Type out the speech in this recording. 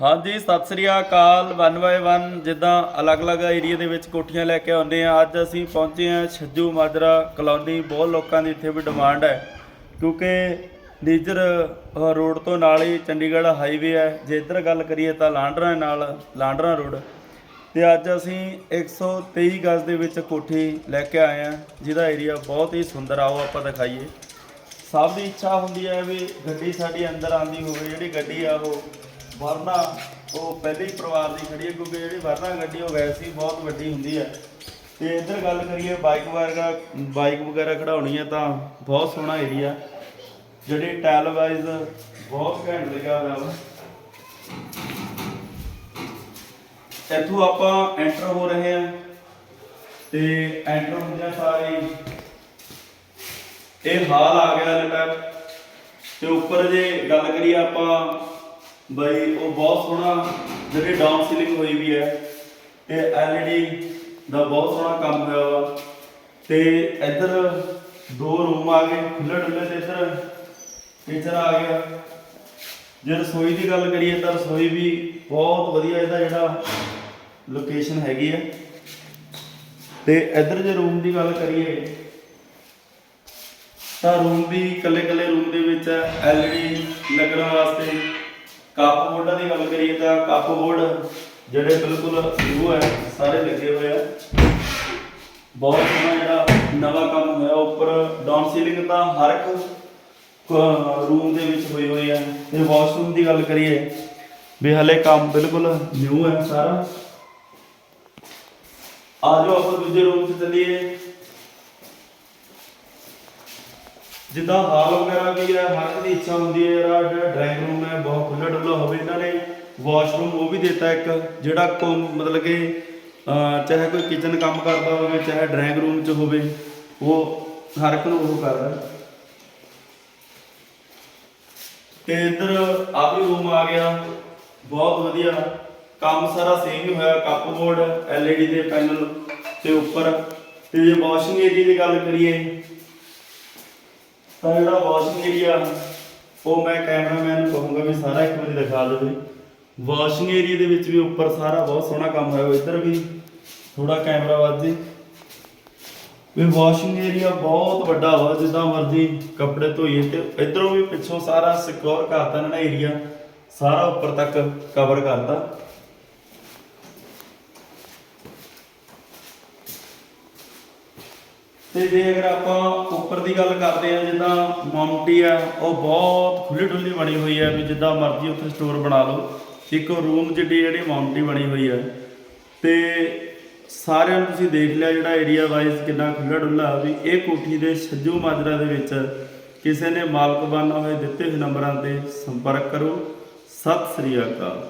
ਹਾਂਜੀ, ਸਤਿ ਸ੍ਰੀ ਅਕਾਲ 1x1 ਜਿੱਦਾਂ ਅਲੱਗ-ਅਲੱਗ ਏਰੀਆ ਦੇ ਵਿੱਚ ਕੋਠੀਆਂ ਲੈ ਕੇ ਆਉਂਦੇ ਆ ਅੱਜ ਅਸੀਂ ਪਹੁੰਚੇ ਆ ਛੱਜੂ ਮਾਜਰਾ ਕਲੋਨੀ। ਬਹੁਤ ਲੋਕਾਂ ਦੀ ਇੱਥੇ ਵੀ ਡਿਮਾਂਡ ਹੈ, ਕਿਉਂਕਿ ਨੀਜਰ ਰੋਡ ਤੋਂ ਨਾਲ ਹੀ ਚੰਡੀਗੜ੍ਹ ਹਾਈਵੇ ਹੈ। ਜੇ ਇੱਧਰ ਗੱਲ ਕਰੀਏ ਤਾਂ ਲਾਂਡਰਾਂ ਨਾਲ, ਲਾਂਡਰਾਂ ਰੋਡ। ਤੇ ਅੱਜ ਅਸੀਂ 123 ਗਜ਼ ਦੇ ਵਿੱਚ ਕੋਠੀ ਲੈ ਕੇ ਆਏ ਆ ਜਿਹਦਾ ਏਰੀਆ ਬਹੁਤ ਹੀ ਸੁੰਦਰ ਆਓ ਆਪਾਂ ਦਿਖਾਈਏ। ਸਭ ਦੀ ਇੱਛਾ ਹੁੰਦੀ ਹੈ ਵੀ ਗੱਡੀ ਸਾਡੀ ਅੰਦਰ ਆਂਦੀ ਹੋਵੇ, ਜਿਹੜੀ ਗੱਡੀ ਆ ਉਹ ਵਰਨਾ, ਉਹ ਪਹਿਲੇ ਹੀ ਪਰਿਵਾਰ ਦੀ ਖੜੀ ਹੈ, ਕਿਉਂਕਿ ਜਿਹੜੀ ਵਰਨਾ ਗੱਡੀ ਉਹ ਵੈਸੇ ਹੀ ਬਹੁਤ ਵੱਡੀ ਹੁੰਦੀ ਹੈ। ਤੇ ਇੱਧਰ ਗੱਲ ਕਰੀਏ ਬਾਈਕ ਵਗੈਰਾ ਬਾਈਕ ਵਗੈਰਾ ਖੜਾਉਣੀ ਹੈ ਤਾਂ ਬਹੁਤ ਸੋਹਣਾ ਏਰੀਆ ਜਿਹੜੇ ਟਾਇਲ ਵਾਈਜ਼ ਬਹੁਤ ਘੈਂਟ ਲਿਖਿਆ ਹੋਇਆ ਵਾ ਇੱਥੋਂ ਆਪਾਂ ਐਂਟਰ ਹੋ ਰਹੇ ਹਾਂ। ਤੇ ਐਂਟਰ ਹੁੰਦਿਆਂ ਸਾਰੇ ਇਹ ਹਾਲ ਆ ਗਿਆ ਲਟਾ ਤੇ ਉੱਪਰ ਜੇ ਗੱਲ ਕਰੀਏ ਆਪਾਂ ਬਈ ਉਹ ਬਹੁਤ ਸੋਹਣਾ ਜਿਹੜੀ ਡਾਊਨ ਸੀਲਿੰਗ ਹੋਈ ਵੀ ਹੈ ਤੇ ਐਲਈਡੀ ਦਾ ਬਹੁਤ ਸੋਹਣਾ ਕੰਮ ਹੋਇਆ ਵਾ। ਤੇ ਇੱਧਰ ਦੋ ਰੂਮ ਆ ਗਏ ਖੁੱਲੇ ਡੁੱਲੇ ਤੇ ਇੱਧਰ ਕਿਚਨ ਆ ਗਿਆ। ਜੇ ਰਸੋਈ ਦੀ ਗੱਲ ਕਰੀਏ ਤਾਂ ਰਸੋਈ ਵੀ ਬਹੁਤ ਵਧੀਆ ਇਹਦਾ ਜਿਹੜਾ ਲੋਕੇਸ਼ਨ ਹੈਗੀ ਹੈ ਤੇ ਇੱਧਰ ਜੇ ਰੂਮ ਦੀ ਗੱਲ ਕਰੀਏ ਤਾਂ ਰੂਮ ਵੀ ਇਕੱਲੇ ਇਕੱਲੇ ਰੂਮ ਦੇ ਵਿੱਚ ਐਲਈਡੀ ਲੱਗਣ ਵਾਸਤੇ। ਕੱਪ ਬੋਰਡਾਂ ਦੀ ਗੱਲ ਕਰੀਏ ਤਾਂ ਕੱਪ ਬੋਰਡ ਜਿਹੜੇ ਬਿਲਕੁਲ ਨਿਊ ਹੈ, ਸਾਰੇ ਲੱਗੇ ਹੋਏ ਆ। ਬਹੁਤ ਸੋਹਣਾ ਜਿਹੜਾ ਨਵਾਂ ਕੰਮ ਹੋਇਆ, ਉੱਪਰ ਡਾਊਨ ਸੀਲਿੰਗ ਤਾਂ ਹਰ ਇੱਕ ਰੂਮ ਦੇ ਵਿੱਚ ਹੋਈ ਹੋਈ ਹੈ ਤੇ ਵਾਸ਼ਰੂਮ ਦੀ ਗੱਲ ਕਰੀਏ, ਵੀ ਹਲੇ ਕੰਮ ਬਿਲਕੁਲ ਨਿਊ ਹੈ ਸਾਰਾ। ਆ ਜਾਓ ਆਪਾਂ ਦੂਜੇ ਰੂਮ 'ਚ ਚੱਲੀਏ। ਜਿੱਦਾਂ ਹਾਲ ਵਗੈਰਾ ਵੀ ਹੈ ਹਰ ਇੱਕ ਦੀ ਇੱਛਾ ਹੁੰਦੀ ਹੈ ਜਿਹੜਾ ਡਰਾਇੰਗ ਰੂਮ ਹੈ ਹੋਵੇ ਇਹਨਾਂ ਨੇ ਵਾਸ਼ਰੂਮ ਉਹ ਵੀ ਦਿੱਤਾ ਇੱਕ, ਜਿਹੜਾ ਕੋ ਮਤਲਬ ਕਿ ਚਾਹੇ ਕੋਈ ਕਿਚਨ ਕੰਮ ਕਰਦਾ ਹੋਵੇ, ਚਾਹੇ ਡਰਾਇੰਗ ਰੂਮ 'ਚ ਹੋਵੇ, ਉਹ ਹਰ ਇੱਕ ਨੂੰ ਉਹ ਕਰਦਾ ਤੇ ਇੱਧਰ ਆ ਵੀ ਰੂਮ ਆ ਗਿਆ, ਬਹੁਤ ਵਧੀਆ। ਕੰਮ ਸਾਰਾ ਸੇਮ ਹੀ ਹੋਇਆ ਕੱਪ ਬੋਰਡ ਐਲਈਡੀ ਦੇ ਪੈਨਲ ਤੇ ਉੱਪਰ। ਤੇ ਜੇ ਵਾਸ਼ਿੰਗ ਏਰੀਆ ਦੀ ਗੱਲ ਕਰੀਏ, ਤਾਂ ਜਿਹੜਾ ਵਾਸ਼ਿੰਗ ਏਰੀਆ ਉਹ ਮੈਂ ਕੈਮਰਾ ਵੀ ਸਾਰਾ ਇੱਕ ਵਾਰੀ ਦਿਖਾ ਦੇਵੇ ਵਾਸ਼ਿੰਗ ਏਰੀਆ ਦੇ ਵਿੱਚ ਵੀ ਉੱਪਰ ਸਾਰਾ ਬਹੁਤ ਸੋਹਣਾ ਕੰਮ ਹੋਇਆ ਇੱਧਰ ਵੀ ਥੋੜਾ ਕੈਮਰਾ ਵੱਧ ਵੀ ਵਾਸ਼ਿੰਗ ਏਰੀਆ ਬਹੁਤ ਵੱਡਾ ਵਾ, ਜਿੱਦਾਂ ਮਰਜ਼ੀ ਕੱਪੜੇ ਧੋਈਏ ਤੇ ਇਧਰੋਂ ਵੀ ਪਿੱਛੋਂ ਸਾਰਾ ਸਿਕਿਉਰ ਕਰਤਾ ਇਹਨਾਂ ਏਰੀਆ ਸਾਰਾ ਉੱਪਰ ਤੱਕ ਕਵਰ ਕਰਤਾ। ਤੇ ਜੇ ਅਗਰ ਆਪਾਂ ਉੱਪਰ ਦੀ ਗੱਲ ਕਰਦੇ ਆ ਜਿੱਦਾਂ ਮਾਉਂਟੀ ਆ, ਉਹ ਬਹੁਤ ਖੁੱਲੀ ਡੁੱਲੀ ਬਣੀ ਹੋਈ ਹੈ, ਵੀ ਜਿੱਦਾਂ ਮਰਜ਼ੀ ਉੱਥੇ ਸਟੋਰ ਬਣਾ ਲਓ। ਇੱਕ ਰੂਮ ਜਿੱਡੀ ਜਿਹੜੀ ਮਾਉਂਟੀ ਬਣੀ ਹੋਈ ਹੈ। ਤੇ ਸਾਰਿਆਂ ਨੂੰ ਤੁਸੀਂ ਦੇਖ ਲਿਆ ਜਿਹੜਾ ਏਰੀਆ ਵਾਈਜ਼ ਕਿੰਨਾ ਖੁੱਲਾ ਡੁੱਲਾ ਵੀ ਇਹ ਕੋਠੀ ਦੇ ਛੱਜੂ ਮਾਜਰਾ ਦੇ ਵਿੱਚ ਕਿਸੇ ਨੇ ਮਾਲਕ ਬਣਨਾ ਹੋਏ, ਦਿੱਤੇ ਹੋਏ ਨੰਬਰਾਂ ਤੇ ਸੰਪਰਕ ਕਰੋ। ਸਤਿ ਸ੍ਰੀ ਅਕਾਲ।